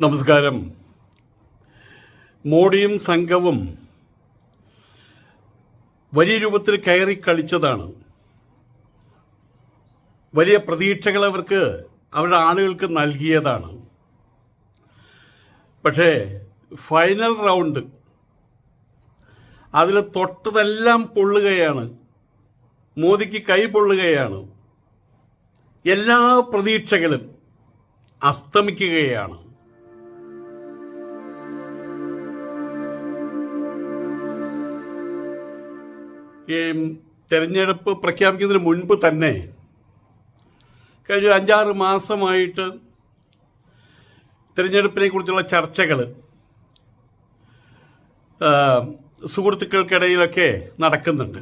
നമസ്കാരം. മോഡിയും സംഘവും വലിയ രൂപത്തിൽ കയറി കളിച്ചതാണ്. വലിയ പ്രതീക്ഷകൾ അവർക്ക് അവരുടെ ആളുകൾക്ക് നൽകിയതാണ്. പക്ഷേ ഫൈനൽ റൗണ്ട് അതിൽ തൊട്ടതെല്ലാം പൊള്ളുകയാണ്. മോദിക്ക് കൈ പൊള്ളുകയാണ്. എല്ലാ പ്രതീക്ഷകളും അസ്തമിക്കുകയാണ്. ഈ തെരഞ്ഞെടുപ്പ് പ്രഖ്യാപിക്കുന്നതിന് മുൻപ് തന്നെ കഴിഞ്ഞ അഞ്ചാറ് മാസമായിട്ട് തിരഞ്ഞെടുപ്പിനെ കുറിച്ചുള്ള ചർച്ചകൾ സുഹൃത്തുക്കൾക്കിടയിലൊക്കെ നടക്കുന്നുണ്ട്.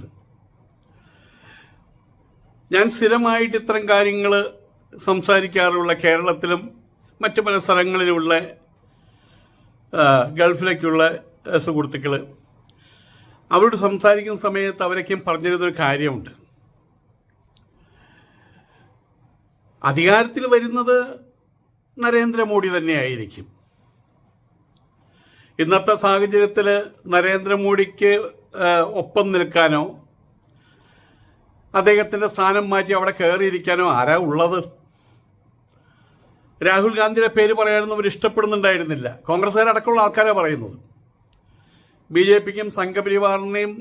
ഞാൻ സ്ഥിരമായിട്ട് ഇത്തരം കാര്യങ്ങൾ സംസാരിക്കാറുള്ള കേരളത്തിലും മറ്റു പല സ്ഥലങ്ങളിലുമുള്ള ആ, ഗൾഫിലേക്കുള്ള സുഹൃത്തുക്കൾ അവരോട് സംസാരിക്കുന്ന സമയത്ത് അവരൊക്കെയും പറഞ്ഞിരുന്നൊരു കാര്യമുണ്ട്. അധികാരത്തിൽ വരുന്നത് നരേന്ദ്രമോദി തന്നെയായിരിക്കും. ഇന്നത്തെ സാഹചര്യത്തിൽ നരേന്ദ്രമോദിക്ക് ഒപ്പം നിൽക്കാനോ അദ്ദേഹത്തിന്റെ സ്ഥാനം മാറ്റി അവിടെ കയറിയിരിക്കാനോ ആരാ ഉള്ളത്? രാഹുൽ ഗാന്ധിയുടെ പേര് പറയാനൊന്നും അവർ ഇഷ്ടപ്പെടുന്നുണ്ടായിരുന്നില്ല. കോൺഗ്രസ്സുകാരടക്കമുള്ള ആൾക്കാരാണ് പറയുന്നത്. ബി ജെ പിക്കും സംഘപരിവാറിനെയും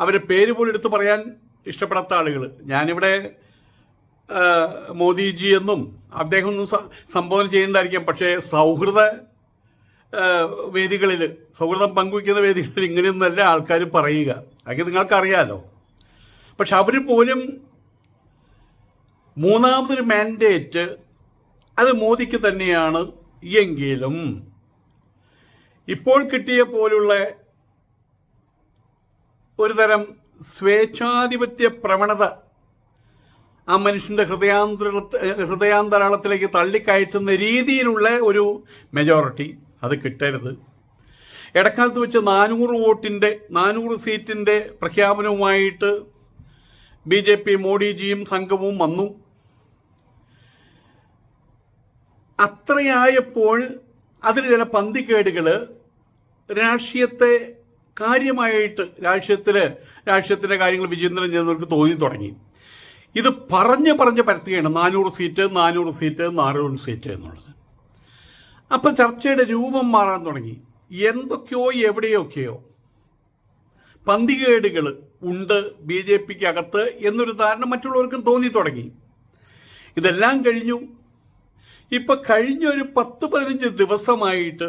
അവരെ പേര് പോലും എടുത്ത് പറയാൻ ഇഷ്ടപ്പെടാത്ത ആളുകൾ ഞാനിവിടെ മോദിജി എന്നും അദ്ദേഹം ഒന്നും സംബോധന ചെയ്യേണ്ടായിരിക്കാം പക്ഷേ സൗഹൃദ വേദികളിൽ സൗഹൃദം പങ്കുവയ്ക്കുന്ന വേദികളിൽ ഇങ്ങനെയൊന്നല്ല ആൾക്കാർ പറയുക. അതൊക്കെ നിങ്ങൾക്കറിയാലോ. പക്ഷെ അവർ പോലും മൂന്നാമതൊരു മാൻഡേറ്റ് അത് മോദിക്ക് തന്നെയാണ് എങ്കിലും ഇപ്പോൾ കിട്ടിയ പോലുള്ള ഒരു തരം സ്വേച്ഛാധിപത്യ പ്രവണത ആ മനുഷ്യന്റെ ഹൃദയാന്തര ഹൃദയാന്തരാളത്തിലേക്ക് തള്ളിക്കയറ്റുന്ന രീതിയിലുള്ള ഒരു മെജോറിറ്റി അത് കിട്ടരുത്. ഇടക്കാലത്ത് വെച്ച് നാനൂറ് വോട്ടിന്റെ നാനൂറ് സീറ്റിന്റെ പ്രഖ്യാപനവുമായിട്ട് ബി ജെ പി മോഡിജിയും സംഘവും വന്നു. അത്രയായപ്പോൾ അതിൽ ചില പന്തിക്കേടുകൾ രാഷ്ട്രീയത്തെ കാര്യമായിട്ട് രാഷ്ട്രീയത്തിൽ രാഷ്ട്രീയത്തിന്റെ കാര്യങ്ങൾ വിചിന്തനം ചെയ്യുന്നവർക്ക് തോന്നി തുടങ്ങി. ഇത് പറഞ്ഞ് പറഞ്ഞ് പരത്തുകയാണ് നാനൂറ് സീറ്റ് നാനൂറ് സീറ്റ് നാനൂറ് സീറ്റ് എന്നുള്ളത്. അപ്പം ചർച്ചയുടെ രൂപം മാറാൻ തുടങ്ങി. എന്തൊക്കെയോ എവിടെയൊക്കെയോ പന്തികേടുകൾ ഉണ്ട് ബി ജെ പിക്ക് അകത്ത് എന്നൊരു ധാരണ മറ്റുള്ളവർക്കും തോന്നി തുടങ്ങി. ഇതെല്ലാം കഴിഞ്ഞു. ഇപ്പം കഴിഞ്ഞ ഒരു പത്ത് പതിനഞ്ച് ദിവസമായിട്ട്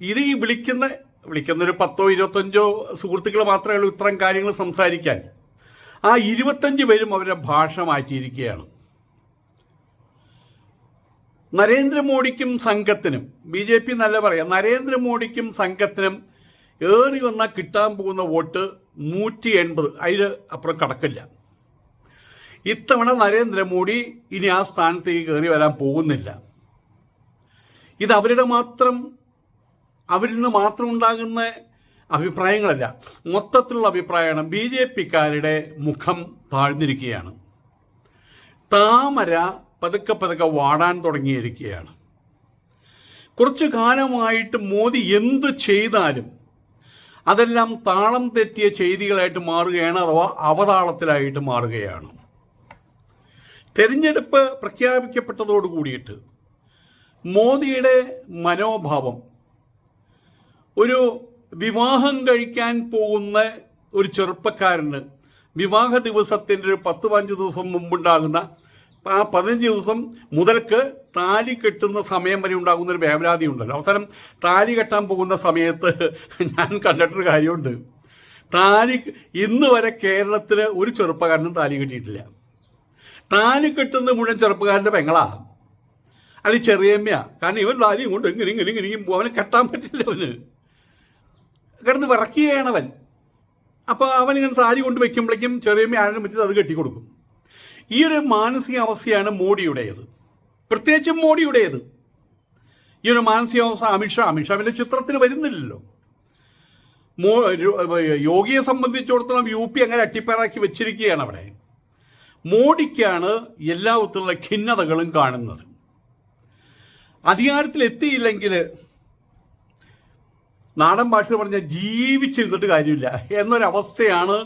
ഇത് ഈ വിളിക്കുന്ന വിളിക്കുന്ന ഒരു പത്തോ ഇരുപത്തഞ്ചോ സുഹൃത്തുക്കൾ മാത്രമേ ഉള്ളൂ ഇത്തരം കാര്യങ്ങൾ സംസാരിക്കാൻ. ആ ഇരുപത്തഞ്ച് പേരും അവരുടെ ഭാഷ മാറ്റിയിരിക്കുകയാണ്. നരേന്ദ്രമോദിക്കും സംഘത്തിനും ബി ജെ പി നല്ല പറയാം നരേന്ദ്രമോദിക്കും സംഘത്തിനും ഏറി വന്നാൽ കിട്ടാൻ പോകുന്ന വോട്ട് നൂറ്റി എൺപത്. അതിൽ അപ്പുറം കടക്കില്ല ഇത്തവണ നരേന്ദ്രമോദി ഇനി ആ സ്ഥാനത്തേക്ക് കയറി വരാൻ പോകുന്നില്ല. ഇത് അവരുടെ മാത്രം അവരിൽ നിന്ന് മാത്രം ഉണ്ടാകുന്ന അഭിപ്രായങ്ങളല്ല. മൊത്തത്തിലുള്ള അഭിപ്രായമാണ് ബി ജെ പിക്കാരുടെ മുഖം താഴ്ന്നിരിക്കുകയാണ്. താമര പതുക്കെ പതുക്കെ വാടാൻ തുടങ്ങിയിരിക്കുകയാണ്. കുറച്ചു കാലമായിട്ട് മോദി എന്ത് ചെയ്താലും അതെല്ലാം താളം തെറ്റിയ ചെയ്തികളായിട്ട് മാറുകയാണ് അഥവാ അവതാളത്തിലായിട്ട് മാറുകയാണ്. തെരഞ്ഞെടുപ്പ് പ്രഖ്യാപിക്കപ്പെട്ടതോട് കൂടിയിട്ട് മോദിയുടെ മനോഭാവം ഒരു വിവാഹം കഴിക്കാൻ പോകുന്ന ഒരു ചെറുപ്പക്കാരന് വിവാഹ ദിവസത്തിന്റെ ഒരു പത്ത് പതിനഞ്ച് ദിവസം മുമ്പുണ്ടാകുന്ന ആ പതിനഞ്ച് ദിവസം മുതൽക്ക് താലി കെട്ടുന്ന സമയം വരെ ഉണ്ടാകുന്ന ഒരു വേവലാതി ഉണ്ടല്ലോ. അവസരം താലി കെട്ടാൻ പോകുന്ന സമയത്ത് ഞാൻ കണ്ടിട്ടൊരു കാര്യമുണ്ട്. താലി ഇന്ന് വരെ കേരളത്തിൽ ഒരു ചെറുപ്പക്കാരനും താലി കെട്ടിയിട്ടില്ല. താലി കെട്ടുന്ന മുഴുവൻ ചെറുപ്പക്കാരന്റെ പെങ്ങളാ. അല്ലെങ്കിൽ ചെറിയമ്മയാണ് കാരണം ഇവൻ താലിയും കൊണ്ട് ഇങ്ങനെ ഇങ്ങനെ ഇങ്ങനെ. അവനെ കെട്ടാൻ പറ്റില്ല അവന്. കിടന്ന് വിറക്കുകയാണ് അവൻ. അപ്പോൾ അവൻ ഇങ്ങനെ താഴെ കൊണ്ട് വെക്കുമ്പോഴേക്കും ചെറിയമ്മ ആരും വെച്ചിട്ട് അത് കെട്ടിക്കൊടുക്കും ഈ ഒരു മാനസികാവസ്ഥയാണ് മോഡിയുടേത്. പ്രത്യേകിച്ചും മോഡിയുടേത്. ഈ ഒരു മാനസികാവസ്ഥ അമിത്ഷാ അമിത്ഷാവിന്റെ ചിത്രത്തിൽ വരുന്നില്ലല്ലോ. മോ യോഗിയെ സംബന്ധിച്ചിടത്തോളം യു പി അങ്ങനെ അട്ടിപ്പേറാക്കി വെച്ചിരിക്കുകയാണ് അവിടെ. മോഡിക്കാണ് എല്ലാ വിധത്തിലുള്ള ഖിന്നതകളും കാണുന്നത്. അധികാരത്തിൽ എത്തിയില്ലെങ്കിൽ നാടൻ ഭാഷയിൽ പറഞ്ഞാൽ ജീവിച്ചിരുന്നിട്ട് കാര്യമില്ല എന്നൊരവസ്ഥയാണ്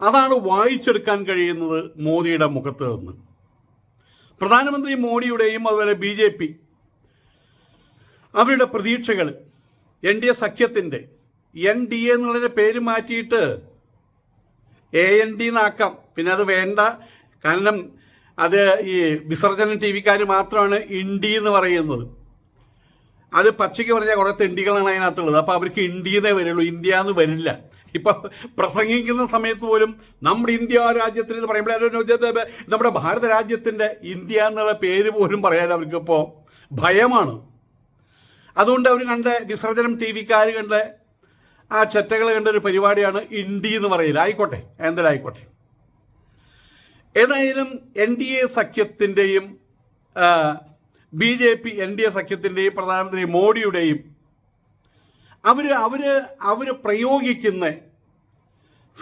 അതാണ് വായിച്ചെടുക്കാൻ കഴിയുന്നത് മോദിയുടെ മുഖത്ത് നിന്ന്. പ്രധാനമന്ത്രി മോഡിയുടെയും അതുപോലെ ബി ജെ പി അവരുടെ പ്രതീക്ഷകൾ എൻ ഡി എ സഖ്യത്തിന്റെ എൻ ഡി എ എന്നുള്ളതിന്റെ പേര് മാറ്റിയിട്ട് എ എൻ ഡി എന്നാക്കാം. പിന്നെ അത് വേണ്ട. കാരണം അത് ഈ വിസർജന ടി വിക്കാർ മാത്രമാണ് ഇൻഡി എന്ന് പറയുന്നത്. അത് പച്ചയ്ക്ക് പറഞ്ഞാൽ കുറേ തെണ്ടികളാണ് അതിനകത്തുള്ളത്. അപ്പോൾ അവർക്ക് ഇന്ത്യന്നേ വരുള്ളൂ. ഇന്ത്യ എന്ന് വരില്ല. ഇപ്പൊ പ്രസംഗിക്കുന്ന സമയത്ത് പോലും നമ്മുടെ ഇന്ത്യ രാജ്യത്തിന് ഇത് പറയുമ്പോൾ നമ്മുടെ ഭാരത രാജ്യത്തിന്റെ ഇന്ത്യ എന്നുള്ള പേര് പോലും പറയാൻ അവർക്കിപ്പോൾ ഭയമാണ്. അതുകൊണ്ട് അവർ കണ്ട വിസർജനം ടി വിക്കാർ കണ്ട ആ ചെറ്റകൾ കണ്ട ഒരു പരിപാടിയാണ് ഇന്ത്യ എന്ന് പറയില്ല ആയിക്കോട്ടെ എന്തായാലും ആയിക്കോട്ടെ. ഏതായാലും N D A സഖ്യത്തിന്റെയും B J P N D A സഖ്യത്തിന്റെയും പ്രധാനമന്ത്രി മോഡിയുടെയും അവർ അവർ അവർ പ്രയോഗിക്കുന്ന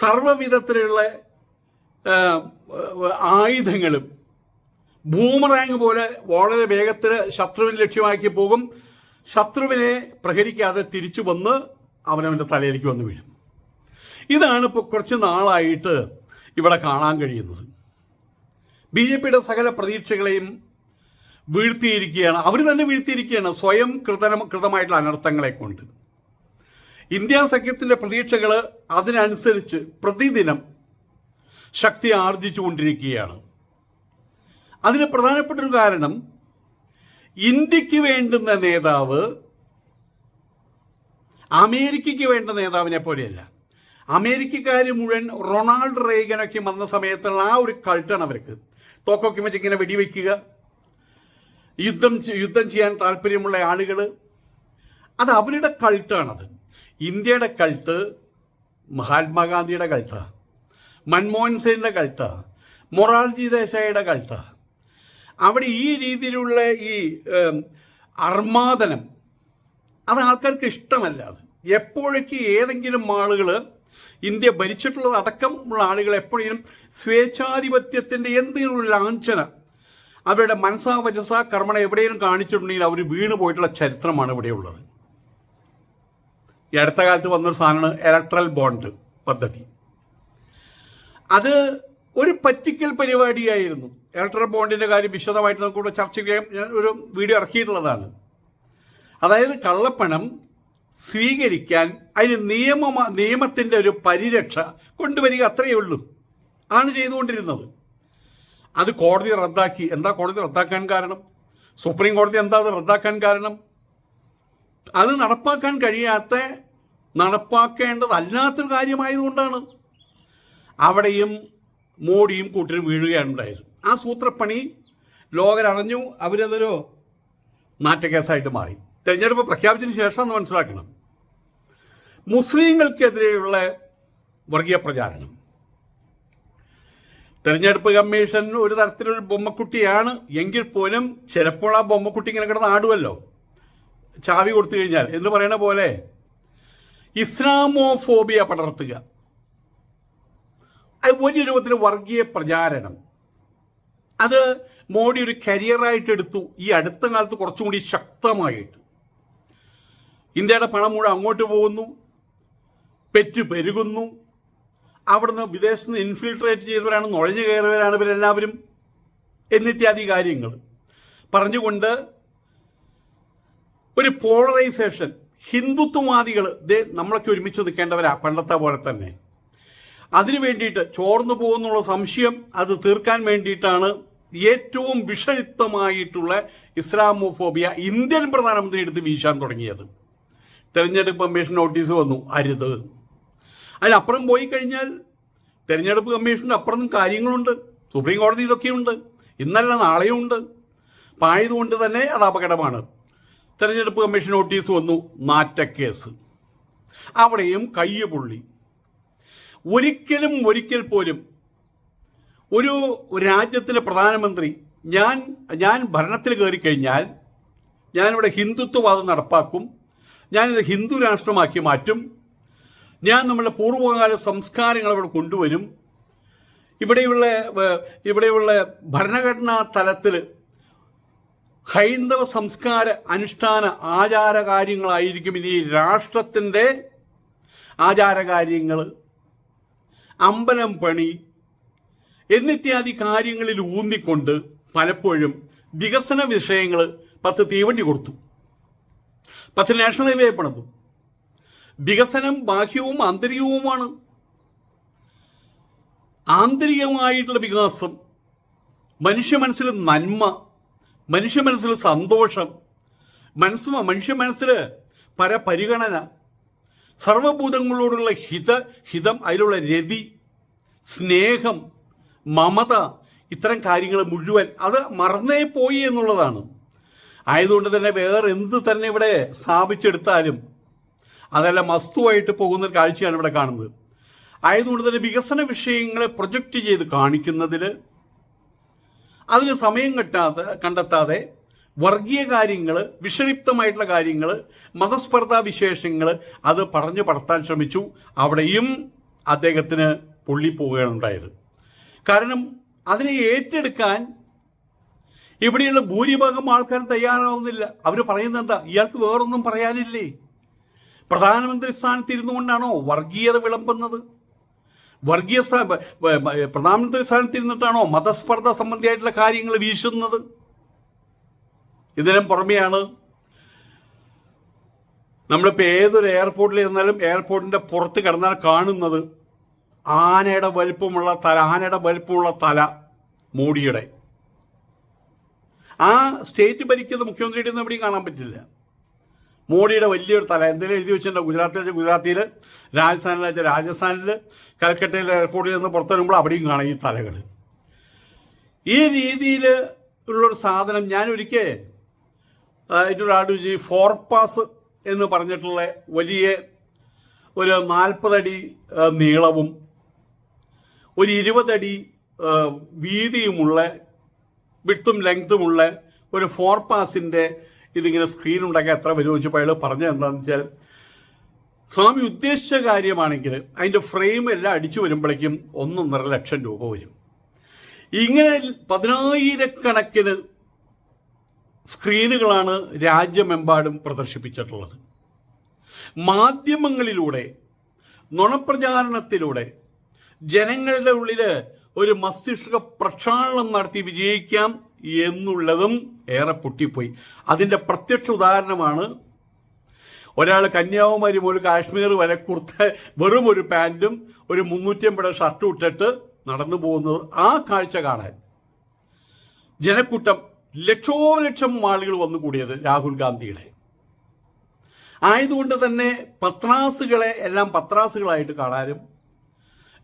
സർവവിധത്തിലുള്ള ആയുധങ്ങളും ബൂമറാങ് പോലെ വളരെ വേഗത്തിൽ ശത്രുവിനെ ലക്ഷ്യമാക്കി പോകും. ശത്രുവിനെ പ്രഹരിക്കാതെ തിരിച്ചു വന്ന് അവനവന്റെ തലയിലേക്ക് വന്ന് വീഴും. ഇതാണ് ഇപ്പോൾ കുറച്ച് നാളായിട്ട് ഇവിടെ കാണാൻ കഴിയുന്നത്. ബി ജെ പിയുടെ സകല പ്രതീക്ഷകളെയും വീഴ്ത്തിയിരിക്കുകയാണ്. അവർ തന്നെ വീഴ്ത്തിയിരിക്കുകയാണ്. സ്വയം കൃതന കൃതമായിട്ടുള്ള അനർത്ഥങ്ങളെ കൊണ്ട്. ഇന്ത്യ സഖ്യത്തിന്റെ പ്രതീക്ഷകൾ അതിനനുസരിച്ച് പ്രതിദിനം ശക്തി ആർജിച്ചുകൊണ്ടിരിക്കുകയാണ്. അതിന് പ്രധാനപ്പെട്ട ഒരു കാരണം ഇന്ത്യയ്ക്ക് വേണ്ടുന്ന നേതാവ് അമേരിക്കയ്ക്ക് വേണ്ട നേതാവിനെ പോലെയല്ല. അമേരിക്കക്കാർ മുഴുവൻ റൊണാൾഡ് റേഗനൊക്കെ വന്ന സമയത്തുള്ള ആ ഒരു കൾട്ടാണ് അവർക്ക്. തോക്കൊക്കെ വെച്ച് ഇങ്ങനെ വെടിവെക്കുക യുദ്ധം യുദ്ധം ചെയ്യാൻ താല്പര്യമുള്ള ആളുകൾ അത് അവരുടെ കൾട്ടാണത്. ഇന്ത്യയുടെ കൾട്ട് മഹാത്മാഗാന്ധിയുടെ കൾട്ടാ. മൻമോഹൻ സിംഗിന്റെ കൾട്ടാ. മൊറാർജി ദേശായിയുടെ കൾട്ടാ. അവിടെ ഈ രീതിയിലുള്ള ഈ അർമാദനം അത് ആൾക്കാർക്ക് ഇഷ്ടമല്ല അത്. എപ്പോഴേക്ക് ഏതെങ്കിലും ആളുകൾ ഇന്ത്യ ഭരിച്ചിട്ടുള്ളത് അടക്കമുള്ള ആളുകൾ എപ്പോഴും സ്വേച്ഛാധിപത്യത്തിന്റെ എന്തെങ്കിലും ലാഞ്ചന അവരുടെ മനസ്സാ വചസ കർമ്മണ എവിടെയും കാണിച്ചിട്ടുണ്ടെങ്കിൽ അവർ വീണ് പോയിട്ടുള്ള ചരിത്രമാണ് ഇവിടെയുള്ളത് ഈ അടുത്ത കാലത്ത് വന്നൊരു സാധനമാണ് ഇലക്ട്രൽ ബോണ്ട് പദ്ധതി. അത് ഒരു പറ്റിക്കൽ പരിപാടിയായിരുന്നു. ഇലക്ട്രൽ ബോണ്ടിന്റെ കാര്യം വിശദമായിട്ട് നമുക്ക് ഇവിടെ ചർച്ച ചെയ്യാൻ ഞാൻ ഒരു വീഡിയോ ഇറക്കിയിട്ടുള്ളതാണ്. അതായത് കള്ളപ്പണം സ്വീകരിക്കാൻ അതിന് നിയമ നിയമത്തിന്റെ ഒരു പരിരക്ഷ കൊണ്ടുവരിക അത്രയേ ഉള്ളൂ. ആണ് ചെയ്തുകൊണ്ടിരുന്നത്. അത് കോടതി റദ്ദാക്കി. എന്താ കോടതി റദ്ദാക്കാൻ കാരണം? സുപ്രീം കോടതി എന്താ അത് റദ്ദാക്കാൻ കാരണം? അത് നടപ്പാക്കാൻ കഴിയാത്ത നടപ്പാക്കേണ്ടതല്ലാത്തൊരു കാര്യമായതുകൊണ്ടാണ്. അവിടെയും മോഡിയും കൂട്ടരും വീഴുകയാണ് ഉണ്ടായത്. ആ സൂത്രപ്പണി ലോകരറിഞ്ഞു അവരതൊരു നാറ്റക്കേസായിട്ട് മാറി. തെരഞ്ഞെടുപ്പ് പ്രഖ്യാപിച്ചതിന് ശേഷം എന്ന് മനസ്സിലാക്കണം. മുസ്ലിങ്ങൾക്കെതിരെയുള്ള വർഗീയ പ്രചാരണം. തെരഞ്ഞെടുപ്പ് കമ്മീഷൻ ഒരു തരത്തിലൊരു ബൊമ്മക്കുട്ടിയാണ്. എങ്കിൽ പോലും ചിലപ്പോൾ ആ ബൊമ്മക്കുട്ടി ഇങ്ങനെ കിടന്ന് ആടുമല്ലോ ചാവി കൊടുത്തു കഴിഞ്ഞാൽ. എന്ന് പറയുന്ന പോലെ ഇസ്ലാമോഫോബിയ പടർത്തുക. അത് വലിയ രൂപത്തിൽ വർഗീയ പ്രചാരണം. അത് മോഡി ഒരു കരിയറായിട്ട് എടുത്തു. ഈ അടുത്ത കാലത്ത് കുറച്ചും കൂടി ശക്തമായിട്ട്. ഇന്ത്യയുടെ പണം മുഴുവൻ അങ്ങോട്ട് പോകുന്നു. പെറ്റു പെരുകുന്നു. അവിടുന്ന് വിദേശത്ത് നിന്ന് ഇൻഫിൽട്രേറ്റ് ചെയ്തവരാണ് നുഴഞ്ഞു കയറിയവരാണ് ഇവരെല്ലാവരും എന്നിത്യാദി കാര്യങ്ങൾ. പറഞ്ഞുകൊണ്ട് ഒരു പോളറൈസേഷൻ ഹിന്ദുത്വവാദികൾ ദേ നമ്മളൊക്കെ ഒരുമിച്ച് നിൽക്കേണ്ടവരാ പണ്ടത്തെ പോലെ തന്നെ. അതിനു വേണ്ടിയിട്ട് ചോർന്നു പോകുന്നുള്ള സംശയം അത് തീർക്കാൻ വേണ്ടിയിട്ടാണ് ഏറ്റവും വിഷയുക്തമായിട്ടുള്ള ഇസ്ലാമോഫോബിയ ഇന്ത്യൻ പ്രധാനമന്ത്രി എടുത്ത് വീശാൻ തുടങ്ങിയത്. തെരഞ്ഞെടുപ്പ് കമ്മീഷൻ നോട്ടീസ് വന്നു അരുത്. അതിനപ്പുറം പോയി കഴിഞ്ഞാൽ തെരഞ്ഞെടുപ്പ് കമ്മീഷന്റെ അപ്പുറം കാര്യങ്ങളുണ്ട്. സുപ്രീം കോടതി ഇതൊക്കെയുണ്ട്. ഇന്നല്ല നാളെയും ഉണ്ട്. അപ്പം ആയതുകൊണ്ട് തന്നെ അത് അപകടമാണ്. തെരഞ്ഞെടുപ്പ് കമ്മീഷൻ നോട്ടീസ് വന്നു നാറ്റക്കേസ്. അവിടെയും കയ്യ് പുള്ളി. ഒരിക്കലും ഒരിക്കൽ പോലും ഒരു രാജ്യത്തിലെ പ്രധാനമന്ത്രി ഞാൻ ഞാൻ ഭരണത്തിൽ കയറി കഴിഞ്ഞാൽ ഞാനിവിടെ ഹിന്ദുത്വവാദം നടപ്പാക്കും ഞാനിത് ഹിന്ദു രാഷ്ട്രമാക്കി മാറ്റും ഞാൻ നമ്മുടെ പൂർവകാല സംസ്കാരങ്ങൾ അവിടെ കൊണ്ടുവരും. ഇവിടെയുള്ള ഇവിടെയുള്ള ഭരണഘടനാ തലത്തിൽ ഹൈന്ദവ സംസ്കാര അനുഷ്ഠാന ആചാര കാര്യങ്ങളായിരിക്കും ഇനി രാഷ്ട്രത്തിന്റെ ആചാരകാര്യങ്ങൾ. അമ്പലം പണി എന്നിത്യാദി കാര്യങ്ങളിൽ ഊന്നിക്കൊണ്ട് പലപ്പോഴും വികസന വിഷയങ്ങൾ പത്ത് തീവണ്ടി കൊടുത്തു. പത്ത് നാഷണൽ ഹൈവേ പണിതു. വികസനം ബാഹ്യവും ആന്തരികവുമാണ്. ആന്തരികമായിട്ടുള്ള വികാസം മനുഷ്യ മനസ്സിൽ നന്മ മനുഷ്യ മനസ്സിൽ സന്തോഷം മനസ്സ് മനുഷ്യ മനസ്സിൽ പരപരിഗണന സർവഭൂതങ്ങളോടുള്ള ഹിത ഹിതം അതിലുള്ള രതി സ്നേഹം മമത ഇത്തരം കാര്യങ്ങൾ മുഴുവൻ അത് മറന്നേ പോയി എന്നുള്ളതാണ്. ആയതുകൊണ്ട് തന്നെ വേറെ എന്ത് തന്നെ ഇവിടെ സ്ഥാപിച്ചെടുത്താലും അതെല്ലാം വസ്തുവായിട്ട് പോകുന്ന ഒരു കാഴ്ചയാണ് ഇവിടെ കാണുന്നത്. ആയതുകൊണ്ട് തന്നെ വികസന വിഷയങ്ങളെ പ്രൊജക്റ്റ് ചെയ്ത് കാണിക്കുന്നതിൽ അതിന് സമയം കിട്ടാതെ കണ്ടെത്താതെ വർഗീയ കാര്യങ്ങൾ വിഷലിപ്തമായിട്ടുള്ള കാര്യങ്ങൾ മതസ്പർദ്ധാ വിശേഷങ്ങൾ അത് പറഞ്ഞു പടർത്താൻ ശ്രമിച്ചു. അവിടെയും അദ്ദേഹത്തിന് പൊള്ളിപ്പോവുകയാണ് ഉണ്ടായത്. കാരണം അതിനെ ഏറ്റെടുക്കാൻ ഇവിടെയുള്ള ഭൂരിഭാഗം ആൾക്കാരും തയ്യാറാവുന്നില്ല. അവർ പറയുന്നത് എന്താ? ഇയാൾക്ക് വേറൊന്നും പറയാനില്ലേ? പ്രധാനമന്ത്രി സ്ഥാനത്ത് ഇരുന്നു കൊണ്ടാണോ വർഗീയത വിളമ്പുന്നത്? വർഗീയ പ്രധാനമന്ത്രി സ്ഥാനത്ത് ഇരുന്നിട്ടാണോ മതസ്പർദ്ധ സംബന്ധിയായിട്ടുള്ള കാര്യങ്ങൾ വീശുന്നത്? ഇതിനും പുറമെയാണ് നമ്മളിപ്പോൾ ഏതൊരു എയർപോർട്ടിൽ ഇരുന്നാലും എയർപോർട്ടിന്റെ പുറത്ത് കിടന്നാൽ കാണുന്നത് ആനയുടെ വലിപ്പമുള്ള തല ആനയുടെ വലിപ്പമുള്ള തല മോഡിയുടെ. ആ സ്റ്റേറ്റ് ഭരിക്കുന്ന മുഖ്യമന്ത്രിയുടെ ഒന്നും എവിടെയും കാണാൻ പറ്റില്ല. മോഡിയുടെ വലിയൊരു തല. എന്തെങ്കിലും എഴുതി വെച്ചിട്ടുണ്ടോ ഗുജറാത്തിൽ ഗുജറാത്തിയിൽ രാജസ്ഥാനിൽ വെച്ചാൽ രാജസ്ഥാനിൽ കൽക്കട്ടയിൽ എയർപോർട്ടിൽ നിന്ന് പുറത്തു വരുമ്പോൾ അവിടെയും കാണാം ഈ തലകൾ. ഈ രീതിയിൽ ഉള്ളൊരു സാധനം ഞാൻ ഒരിക്കൽ ഇതിനൊരാട് ഈ ഫോർ പാസ് എന്ന് പറഞ്ഞിട്ടുള്ള വലിയ ഒരു നാൽപ്പതടി നീളവും ഒരു ഇരുപതടി വീതിയുമുള്ള വിട്ടും ലെങ്തുമുള്ള ഒരു ഫോർ പാസിന്റെ ഇതിങ്ങനെ സ്ക്രീൻ ഉണ്ടാക്കാൻ എത്ര വരും ചോദിച്ചപ്പോൾ അയാൾ പറഞ്ഞത് എന്താണെന്ന് വെച്ചാൽ സ്വാമി ഉദ്ദേശിച്ച കാര്യമാണെങ്കിൽ അതിന്റെ ഫ്രെയിം എല്ലാം അടിച്ചു വരുമ്പോഴേക്കും ഒന്നൊന്നര ലക്ഷം രൂപ വരും. ഇങ്ങനെ പതിനായിരക്കണക്കിന് സ്ക്രീനുകളാണ് രാജ്യമെമ്പാടും പ്രദർശിപ്പിച്ചിട്ടുള്ളത്. മാധ്യമങ്ങളിലൂടെ നുണപ്രചാരണത്തിലൂടെ ജനങ്ങളുടെ ഉള്ളിൽ ഒരു മസ്തിഷ്ക പ്രക്ഷാളനം നടത്തി വിജയിക്കാം എന്നുള്ളതും ഏറെ പൊട്ടിപ്പോയി. അതിന്റെ പ്രത്യക്ഷ ഉദാഹരണമാണ് ഒരാൾ കന്യാകുമാരി മുതൽ കാശ്മീർ വരെ കുർത്ത വെറും ഒരു പാന്റും ഒരു മുന്നൂറ്റി അമ്പത് ഷർട്ടും ഇട്ടിട്ട് നടന്നു പോകുന്നത് ആ കാഴ്ച കാണാൻ. ജനക്കൂട്ടം ലക്ഷോലക്ഷം ആളുകൾ വന്നു കൂടിയത് രാഹുൽ ഗാന്ധിയുടെ. ആയതുകൊണ്ട് തന്നെ പത്രാസുകളെ എല്ലാം പത്രാസുകളായിട്ട് കാണാനും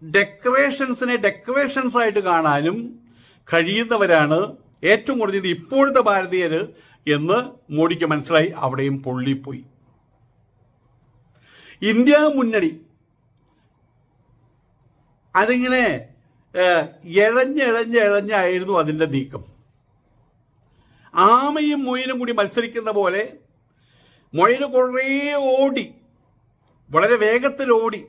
ഡെക്കറേഷൻസിനെ ഡെക്കറേഷൻസ് ആയിട്ട് കാണാനും കഴിയുന്നവരാണ് ഏറ്റവും കുറഞ്ഞത് ഇപ്പോഴത്തെ ഭാരതീയർ എന്ന് മോഡിക്ക് മനസ്സിലായി അവിടെയും പൊള്ളിപ്പോയി. ഇന്ത്യ മുന്നണി അതിങ്ങനെ ഇഴഞ്ഞിഴഞ്ഞിഴഞ്ഞായിരുന്നു അതിന്റെ നീക്കം. ആമയും മൊയിലും കൂടി മത്സരിക്കുന്ന പോലെ മൊയിൽ കുറേ ഓടി വളരെ വേഗത്തിൽ ഓടി.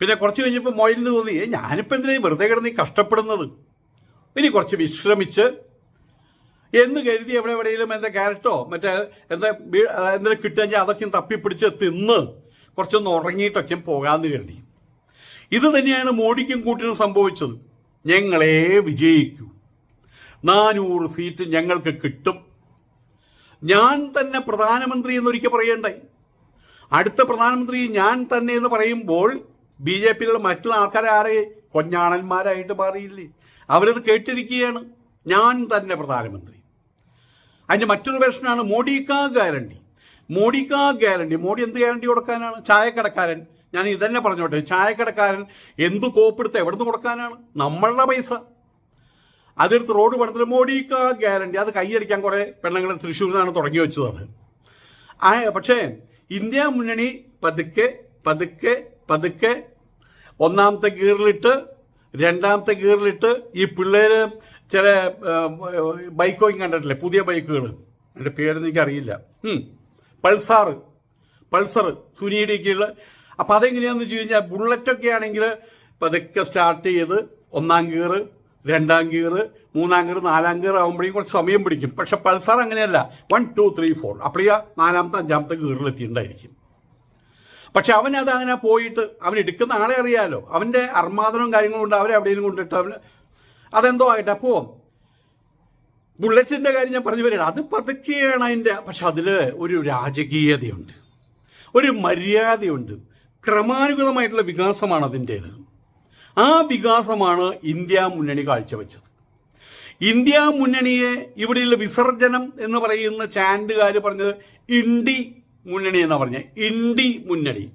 പിന്നെ കുറച്ച് കഴിഞ്ഞപ്പോൾ മൊയിലിന് തോന്നി "ഏയ്, ഞാനിപ്പോൾ എന്തിനാ വെറുതെ കിടന്ന് കഷ്ടപ്പെടുന്നത്? ഇനി കുറച്ച് വിശ്രമിച്ച് എന്ന് കരുതി എവിടെ എവിടെയെങ്കിലും എന്റെ ക്യാരറ്റോ മറ്റേ ആ, എന്തെങ്കിലും കിട്ടുകയെങ്കിൽ അതൊക്കെ തപ്പിപ്പിടിച്ച് തിന്ന് കുറച്ചൊന്ന് ഉറങ്ങിയിട്ടൊക്കെ പോകാമെന്ന് കരുതി. ഇത് തന്നെയാണ് മോഡിക്കും കൂട്ടിനും സംഭവിച്ചത്. ഞങ്ങളെ വിജയിക്കൂ. നാനൂറ് സീറ്റ് ഞങ്ങൾക്ക് കിട്ടും. ഞാൻ തന്നെ പ്രധാനമന്ത്രി എന്നൊരിക്കൽ പറയണ്ടായി അടുത്ത പ്രധാനമന്ത്രി ഞാൻ തന്നെ എന്ന് പറയുമ്പോൾ ബി ജെ പിയിലുള്ള മറ്റുള്ള ആൾക്കാരെ ആരെ കൊഞ്ഞാണന്മാരായിട്ട് മാറിയില്ലേ? അവരത് കേട്ടിരിക്കുകയാണ്. ഞാൻ തന്നെ പ്രധാനമന്ത്രി. അതിന്റെ മറ്റൊരു പ്രശ്നമാണ് മോഡി കാ ഗ്യാരണ്ടി. മോഡി കാ ഗ്യാരണ്ടി. മോഡി എന്ത് ഗ്യാരണ്ടി കൊടുക്കാനാണ്? ചായക്കടക്കാരൻ. ഞാൻ ഇതന്നെ പറഞ്ഞോട്ടെ ചായക്കടക്കാരൻ എന്ത് കോപ്പെടുത്ത് എവിടെ നിന്ന് കൊടുക്കാനാണ്? നമ്മളുടെ പൈസ. അതെടുത്ത് റോഡ് പണിതിൽ മോഡി കാ ഗ്യാരണ്ടി. അത് കൈയടിക്കാൻ കുറേ പെണ്ണുങ്ങൾ തൃശ്ശൂരിൽ നിന്നാണ് തുടങ്ങി വെച്ചത് അത്. പക്ഷേ ഇന്ത്യ മുന്നണി പതുക്കെ പതുക്കെ പതുക്കെ ഒന്നാമത്തെ ഗിയറിലിട്ട് രണ്ടാമത്തെ ഗിയറിലിട്ട് ഈ പിള്ളേര് ചില ബൈക്കോയും കണ്ടിട്ടില്ലേ? പുതിയ ബൈക്കുകൾ എന്റെ പേരൊന്നും എനിക്കറിയില്ല. പൾസാറ്. പൾസർ സുനിയുടെയൊക്കെയുള്ള. അപ്പം അതെങ്ങനെയാണെന്ന് വെച്ച് കഴിഞ്ഞാൽ ബുള്ളറ്റൊക്കെ ആണെങ്കിൽ പതുക്കെ സ്റ്റാർട്ട് ചെയ്ത് ഒന്നാം ഗിയർ രണ്ടാം ഗിയർ മൂന്നാം ഗിയർ നാലാം ഗിയർ ആകുമ്പോഴേക്കും കുറച്ച് സമയം പിടിക്കും. പക്ഷെ പൾസാർ അങ്ങനെയല്ല. One two three four. അപ്പോഴേ നാലാമത്തെ അഞ്ചാമത്തെ ഗിയറിലെത്തിയിട്ടുണ്ടായിരിക്കും. പക്ഷെ അവൻ അത് അങ്ങനെ പോയിട്ട് അവൻ എടുക്കുന്ന ആളെ അറിയാലോ. അവന്റെ അർമാദനവും കാര്യങ്ങളും കൊണ്ട് അവരെ എവിടെയെങ്കിലും കൊണ്ടിട്ട് അവന് അതെന്തോ ആയിട്ട് അപ്പോൾ ബുള്ളറ്റിന്റെ കാര്യം ഞാൻ പറഞ്ഞു വരികയാണ്. അത് പതുക്കെയാണ് അതിന്റെ പക്ഷെ അതിൽ ഒരു രാജകീയതയുണ്ട്. ഒരു മര്യാദയുണ്ട്. ക്രമാനുഗതമായിട്ടുള്ള വികാസമാണ് അതിന്റേത് ആ വികാസമാണ് ഇന്ത്യ മുന്നണി കാഴ്ചവെച്ചത്. ഇന്ത്യ മുന്നണിയെ ഇവിടെയുള്ള വിസർജനം എന്ന് പറയുന്ന ചാൻഡുകാർ പറഞ്ഞത് ഇണ്ടി മുന്നണി എന്ന് പറഞ്ഞ? ഇണ്ടി മുന്നണി.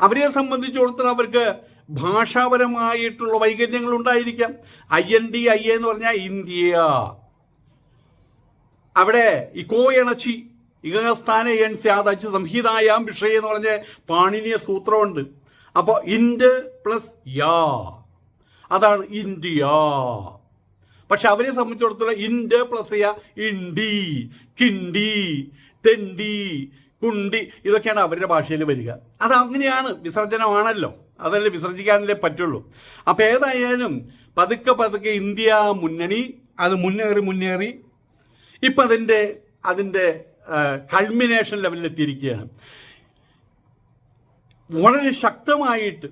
അവരെ സംബന്ധിച്ചിടത്തോളം അവർക്ക് ഭാഷാപരമായിട്ടുള്ള വൈകല്യങ്ങൾ ഉണ്ടായിരിക്കാം. ഐ എൻ ഡി ഐ എന്ന് പറഞ്ഞാൽ ഇന്ത്യ. അവിടെ ഇക്കോ എണച്ചി ഇകസ്ഥാന എൻ സ്യാദച്ച് സംഹിതായാം വിഷയം എന്ന് പറഞ്ഞ പാണിനിയ സൂത്രമുണ്ട്. അപ്പോൾ ഇൻഡ് പ്ലസ് യാ. അതാണ് ഇന്ത്യ. പക്ഷെ അവരെ സംബന്ധിച്ചിടത്തോളം ഇൻഡ് പ്ലസ് യാ ഇൻഡി കിണ്ടി. തെണ്ടി കുണ്ടി ഇതൊക്കെയാണ് അവരുടെ ഭാഷയിൽ വരിക. അത് അങ്ങനെയാണ് വിസർജനമാണല്ലോ അതല്ലേ വിസർജിക്കാനല്ലേ പറ്റുള്ളൂ. അപ്പം ഏതായാലും പതുക്കെ പതുക്കെ ഇന്ത്യ മുന്നണി അത് മുന്നേറി മുന്നേറി ഇപ്പം അതിന്റെ അതിന്റെ കൾമിനേഷൻ ലെവലിൽ എത്തിയിരിക്കുകയാണ്. വളരെ ശക്തമായിട്ട്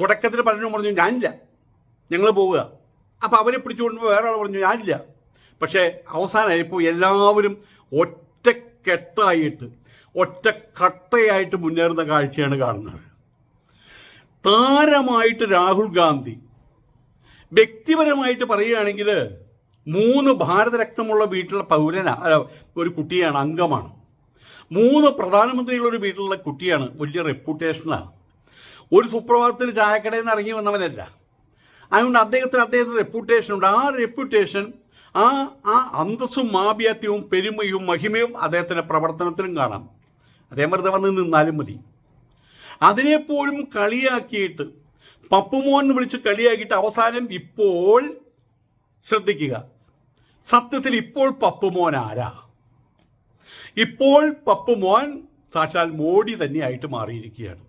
തുടക്കത്തിൽ പലരും പറഞ്ഞു ഞാനില്ല. ഞങ്ങൾ പോവുക. അപ്പോൾ അവരെ പിടിച്ചുകൊണ്ട് വേറെ ആൾ പറഞ്ഞു ഞാനില്ല. പക്ഷേ അവസാനമായപ്പോൾ എല്ലാവരും ഒറ്റക്കെട്ടായിട്ട് ഒറ്റക്കട്ടയായിട്ട് മുന്നേറുന്ന കാഴ്ചയാണ് കാണുന്നത്. താരമായിട്ട് രാഹുൽ ഗാന്ധി വ്യക്തിപരമായിട്ട് പറയുകയാണെങ്കിൽ മൂന്ന് ഭാരതരക്തമുള്ള വീട്ടിലെ പൗരന ഒരു കുട്ടിയാണ് അംഗമാണ്. മൂന്ന് പ്രധാനമന്ത്രിയുള്ള ഒരു വീട്ടിലുള്ള കുട്ടിയാണ് വലിയ റെപ്യൂട്ടേഷനാണ് ഒരു സുപ്രഭാതത്തിൽ ചായക്കടയിൽ നിന്ന് ഇറങ്ങി വന്നവനല്ല. അതുകൊണ്ട് അദ്ദേഹത്തിന് അദ്ദേഹത്തിന് റെപ്യൂട്ടേഷൻ ഉണ്ട്. ആ റെപ്യൂട്ടേഷൻ ആ ആ അന്തസ്സും മാഭ്യാത്യവും പെരുമയും മഹിമയും അദ്ദേഹത്തിന്റെ പ്രവർത്തനത്തിലും കാണാം. അദ്ദേഹം വെറുതെ വന്ന് നിന്നാലും മതി. അതിനെപ്പോലും കളിയാക്കിയിട്ട് പപ്പുമോൻ വിളിച്ച് കളിയാക്കിയിട്ട് അവസാനം ഇപ്പോൾ ശ്രദ്ധിക്കുക. സത്യത്തിൽ ഇപ്പോൾ പപ്പുമോൻ ആരാ? ഇപ്പോൾ പപ്പുമോൻ സാക്ഷാൽ മോഡി തന്നെയായിട്ട് മാറിയിരിക്കുകയാണ്.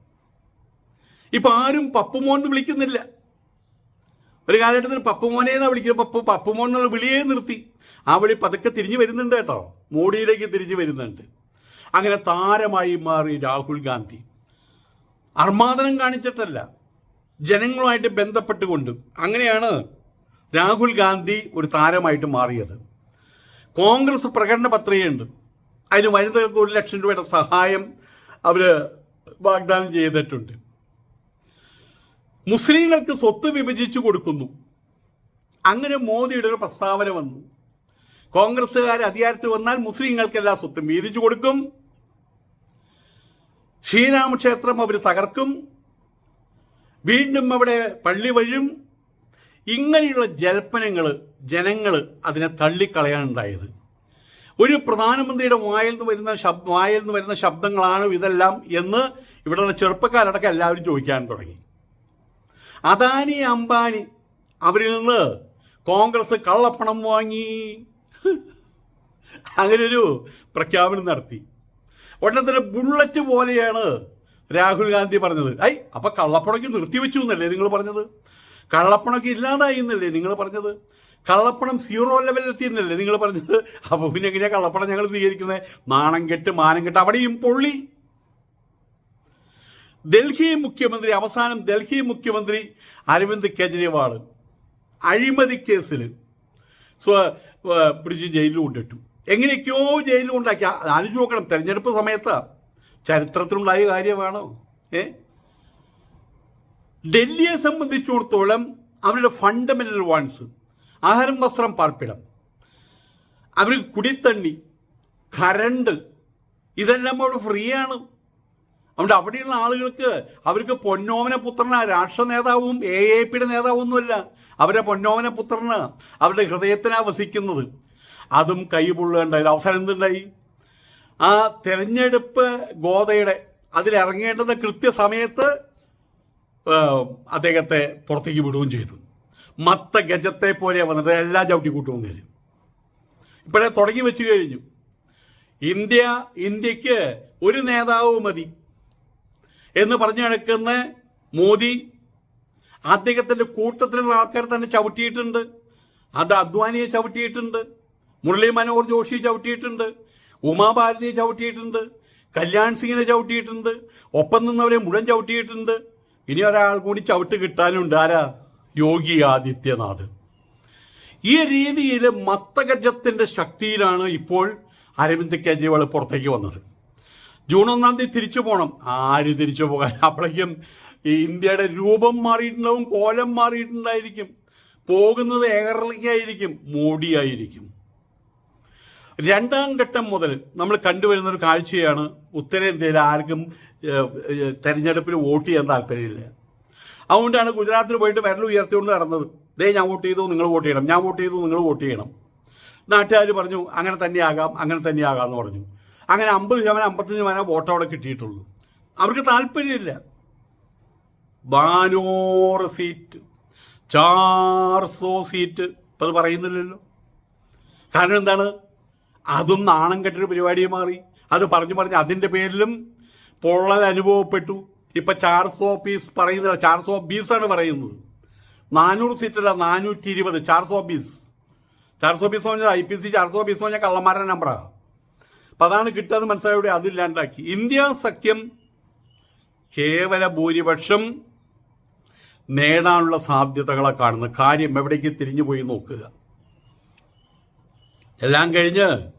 ഇപ്പം ആരും പപ്പുമോൻ വിളിക്കുന്നില്ല. ഒരു കാലഘട്ടത്തിൽ പപ്പുമോനെ എന്നാ വിളിക്കുന്നത്. പപ്പു പപ്പുമോൻ എന്നുള്ള വിളിയെ നിർത്തി. ആ വിളി പതുക്കെ തിരിഞ്ഞു വരുന്നുണ്ട് കേട്ടോ. മോഡിയിലേക്ക് തിരിഞ്ഞു വരുന്നുണ്ട്. അങ്ങനെ താരമായി മാറി രാഹുൽ ഗാന്ധി. അർമാദനം കാണിച്ചിട്ടല്ല ജനങ്ങളുമായിട്ട് ബന്ധപ്പെട്ടുകൊണ്ട് അങ്ങനെയാണ് രാഹുൽ ഗാന്ധി ഒരു താരമായിട്ട് മാറിയത്. കോൺഗ്രസ് പ്രകടന പത്രികയുണ്ട്. അതിന് വനിതകൾക്ക് ഒരു ലക്ഷം രൂപയുടെ സഹായം അവർ വാഗ്ദാനം ചെയ്തിട്ടുണ്ട്. മുസ്ലിങ്ങൾക്ക് സ്വത്ത് വിഭജിച്ചു കൊടുക്കുന്നു. അങ്ങനെ മോദിയുടെ ഒരു പ്രസ്താവന വന്നു. കോൺഗ്രസ്സുകാർ അധികാരത്തിൽ വന്നാൽ മുസ്ലിങ്ങൾക്ക് എല്ലാ സ്വത്തും വീതിച്ചു കൊടുക്കും. ശ്രീരാമക്ഷേത്രം അവർ തകർക്കും. വീണ്ടും അവിടെ പള്ളി വഴും. ഇങ്ങനെയുള്ള ജൽപ്പനങ്ങൾ ജനങ്ങൾ അതിനെ തള്ളിക്കളയാനുണ്ടായത്. ഒരു പ്രധാനമന്ത്രിയുടെ വായിൽ നിന്ന് വരുന്ന ശബ്ദ വായിൽ നിന്ന് വരുന്ന ശബ്ദങ്ങളാണ് ഇതെല്ലാം എന്ന് ഇവിടെയുള്ള ചെറുപ്പക്കാരടക്കം എല്ലാവരും ചോദിക്കാൻ തുടങ്ങി. അദാനി അംബാനി. അവരിൽ നിന്ന് കോൺഗ്രസ് കള്ളപ്പണം വാങ്ങി. അങ്ങനൊരു പ്രഖ്യാപനം നടത്തി. ഉടനെ തന്നെ ബുള്ളറ്റ് പോലെയാണ് രാഹുൽ ഗാന്ധി പറഞ്ഞത്. ഐ അപ്പൊ കള്ളപ്പണമൊക്കെ നിർത്തിവെച്ചു എന്നല്ലേ നിങ്ങൾ പറഞ്ഞത്? കള്ളപ്പണമൊക്കെ ഇല്ലാതായി എന്നല്ലേ നിങ്ങൾ പറഞ്ഞത്? കള്ളപ്പണം സീറോ ലെവലിലെത്തി എന്നല്ലേ നിങ്ങൾ പറഞ്ഞത്? അപ്പോൾ പിന്നെ എങ്ങനെയാണ് കള്ളപ്പണം ഞങ്ങൾ സ്വീകരിക്കുന്നത്? നാണം കെട്ട് മാനം കെട്ട് അവിടെയും പൊള്ളി. ഡൽഹി മുഖ്യമന്ത്രി അവസാനം ഡൽഹി മുഖ്യമന്ത്രി അരവിന്ദ് കെജ്രിവാൾ അഴിമതി കേസിൽ പിടിച്ച് ജയിലിൽ കൊണ്ടിട്ടു. എങ്ങനെയൊക്കെയോ ജയിലിൽ കൊണ്ടാക്കി. ആലോചിച്ച് നോക്കണം. തെരഞ്ഞെടുപ്പ് സമയത്ത് ചരിത്രത്തിലുണ്ടായ കാര്യമാണോ? ഏ? ഡൽഹിയെ സംബന്ധിച്ചിടത്തോളം അവരുടെ ഫണ്ടമെന്റൽ വാൺസ് ആഹാരം വസ്ത്രം പാർപ്പിടം അവർക്ക് കുടിത്തണ്ണി കരണ്ട് ഇതെല്ലാം അവിടെ ഫ്രീ ആണ്. അതുകൊണ്ട് അവിടെയുള്ള ആളുകൾക്ക് അവർക്ക് പൊന്നോമന പുത്രന രാഷ്ട്ര നേതാവും എ എ പിയുടെ നേതാവും നേതാവൊന്നുമല്ല. അവരുടെ പൊന്നോമന പുത്രന് അവരുടെ ഹൃദയത്തിനാണ് വസിക്കുന്നത്. അതും കൈപൊള്ളുകയുണ്ടായി. അവസാനം എന്തുണ്ടായി? ആ തെരഞ്ഞെടുപ്പ് ഗോതയുടെ അതിലിറങ്ങേണ്ടത് കൃത്യസമയത്ത് അദ്ദേഹത്തെ പുറത്തേക്ക് വിടുകയും ചെയ്തു. മത്ത ഗജത്തെ പോലെ വന്നിട്ട് എല്ലാ ചവിട്ടി കയറി ഇപ്പോഴേ തുടങ്ങി വെച്ച് കഴിഞ്ഞു. ഇന്ത്യ ഇന്ത്യയ്ക്ക് ഒരു നേതാവ് മതി. എന്ന് പറഞ്ഞു നടക്കുന്ന മോദി അദ്ദേഹത്തിന്റെ കൂട്ടത്തിലുള്ള ആൾക്കാർ തന്നെ ചവിട്ടിയിട്ടുണ്ട്. അത് അദ്വാനിയെ ചവിട്ടിയിട്ടുണ്ട്. മുരളി മനോഹർ ജോഷി ചവിട്ടിയിട്ടുണ്ട്. ഉമാഭാരതിയെ ചവിട്ടിയിട്ടുണ്ട്. കല്യാൺ സിംഗിനെ ചവിട്ടിയിട്ടുണ്ട്. ഒപ്പം നിന്നവരെ മുഴുവൻ ചവിട്ടിയിട്ടുണ്ട്. ഇനി ഒരാൾ കൂടി ചവിട്ട് കിട്ടാനുണ്ട്. ആരാ? യോഗി ആദിത്യനാഥ്. ഈ രീതിയിൽ മത്തഗജത്തിന്റെ ശക്തിയിലാണ് ഇപ്പോൾ അരവിന്ദ് കെജ്രിവാൾ പുറത്തേക്ക് വന്നത്. ജൂൺ ഒന്നാം തീയതി തിരിച്ചു പോകണം ആര് തിരിച്ചു പോകാൻ? അപ്പോഴേക്കും ഇന്ത്യയുടെ രൂപം മാറിയിട്ടുണ്ടാവും കോലം മാറിയിട്ടുണ്ടായിരിക്കും. പോകുന്നത് ഏകർലിക്കായിരിക്കും മോഡിയായിരിക്കും രണ്ടാം ഘട്ടം മുതൽ നമ്മൾ കണ്ടുവരുന്ന ഒരു കാഴ്ചയാണ് ഉത്തരേന്ത്യയിൽ ആർക്കും തെരഞ്ഞെടുപ്പിൽ വോട്ട് ചെയ്യാൻ താല്പര്യമില്ല. അതുകൊണ്ടാണ് ഗുജറാത്തിൽ പോയിട്ട് വിരൽ ഉയർത്തിക്കൊണ്ട് നടന്നത്. ദേ ഞാൻ വോട്ട് ചെയ്തു നിങ്ങൾ വോട്ട് ചെയ്യണം. ഞാൻ വോട്ട് ചെയ്തു നിങ്ങൾ വോട്ട് ചെയ്യണം. നാട്ടുകാർ പറഞ്ഞു അങ്ങനെ തന്നെയാകാം അങ്ങനെ തന്നെയാകാം എന്ന് പറഞ്ഞു. അങ്ങനെ അമ്പത് ശതമാനം അമ്പത്തഞ്ച് ശതമാനം വോട്ട് അവിടെ കിട്ടിയിട്ടുള്ളൂ. അവർക്ക് താല്പര്യമില്ല. ബാനൂറ് സീറ്റ് ചാർസോ സീറ്റ് ഇപ്പം അത് പറയുന്നില്ലല്ലോ. കാരണം എന്താണ്? അതും നാണം കെട്ടൊരു പരിപാടി മാറി. അത് പറഞ്ഞു പറഞ്ഞ് അതിന്റെ പേരിലും പൊള്ളൽ അനുഭവപ്പെട്ടു. ഇപ്പം ചാർസോ പീസ് പറയുന്നില്ല. ചാർസോ ബീസാണ് പറയുന്നത്. നാനൂറ് സീറ്റല്ല നാനൂറ്റി ഇരുപത്. ചാർസോ ബീസ്. ചാർസോ ബീസ് എന്ന് പറഞ്ഞാൽ ഐ പി സി ചാർസോ ബീസ് പറഞ്ഞാൽ കള്ളന്മാരുടെ നമ്പറാണ് അപ്പം അതാണ് കിട്ടാതെ മനസ്സിലായോടെ അതില്ലാണ്ടാക്കി ഇന്ത്യ സഖ്യം കേവല ഭൂരിപക്ഷം നേടാനുള്ള സാധ്യതകളെ കാണുന്ന കാര്യം എവിടേക്ക് തിരിഞ്ഞു പോയി നോക്കുക. എല്ലാം കഴിഞ്ഞ്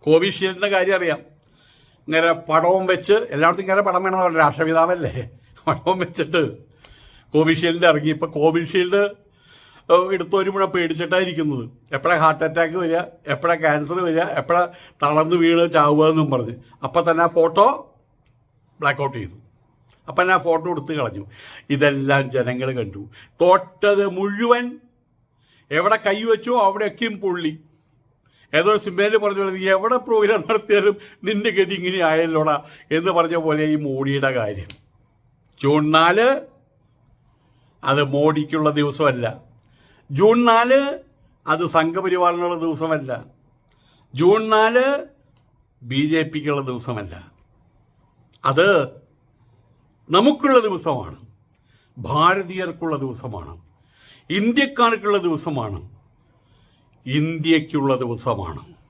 കോവിഷീൽഡിന്റെ കാര്യം അറിയാം. ഇങ്ങനെ പടവും വെച്ച് എല്ലായിടത്തും ഇങ്ങനെ പടം വേണമെന്ന് പറഞ്ഞു രാഷ്ട്രപിതാവല്ലേ? പടവും വെച്ചിട്ട് കോവിഷീൽഡിന്റെ ഇറങ്ങി. ഇപ്പം കോവിഷീൽഡ് എടുത്ത് ഒരു മുഴ പേടിച്ചിട്ടായിരിക്കുന്നത്. എപ്പോഴാണ് ഹാർട്ട് അറ്റാക്ക് വരിക എപ്പോഴാണ് ക്യാൻസർ വരിക എപ്പോഴാണ് തളർന്ന് വീണ് ചാവുക എന്നും പറഞ്ഞ്. അപ്പം തന്നെ ആ ഫോട്ടോ ബ്ലാക്ക് ഔട്ട് ചെയ്തു. അപ്പം ഞാൻ ഫോട്ടോ എടുത്ത് കളഞ്ഞു. ഇതെല്ലാം ജനങ്ങൾ കണ്ടു. തൊട്ടത് മുഴുവൻ എവിടെ കൈവച്ചോ അവിടെയൊക്കെയും പുള്ളി. ഏതോ സിനിമയിൽ പറഞ്ഞ പോലെ നീ എവിടെ പ്രോഗ്രാം നടത്തിയാലും നിന്റെ ഗതി ഇങ്ങനെ ആയല്ലോടാ എന്ന് പറഞ്ഞ പോലെ ഈ മോഡിയുടെ കാര്യം. നാല് അത് മോഡിക്കുള്ള ദിവസമല്ല. ജൂൺ നാല് അത് സംഘപരിവാറിനുള്ള ദിവസമല്ല. ജൂൺ നാല് ബി ജെ പിക്കുള്ള ദിവസമല്ല. അത് നമുക്കുള്ള ദിവസമാണ്. ഭാരതീയർക്കുള്ള ദിവസമാണ്. ഇന്ത്യക്കാർക്കുള്ള ദിവസമാണ്. ഇന്ത്യക്കുള്ള ദിവസമാണ്.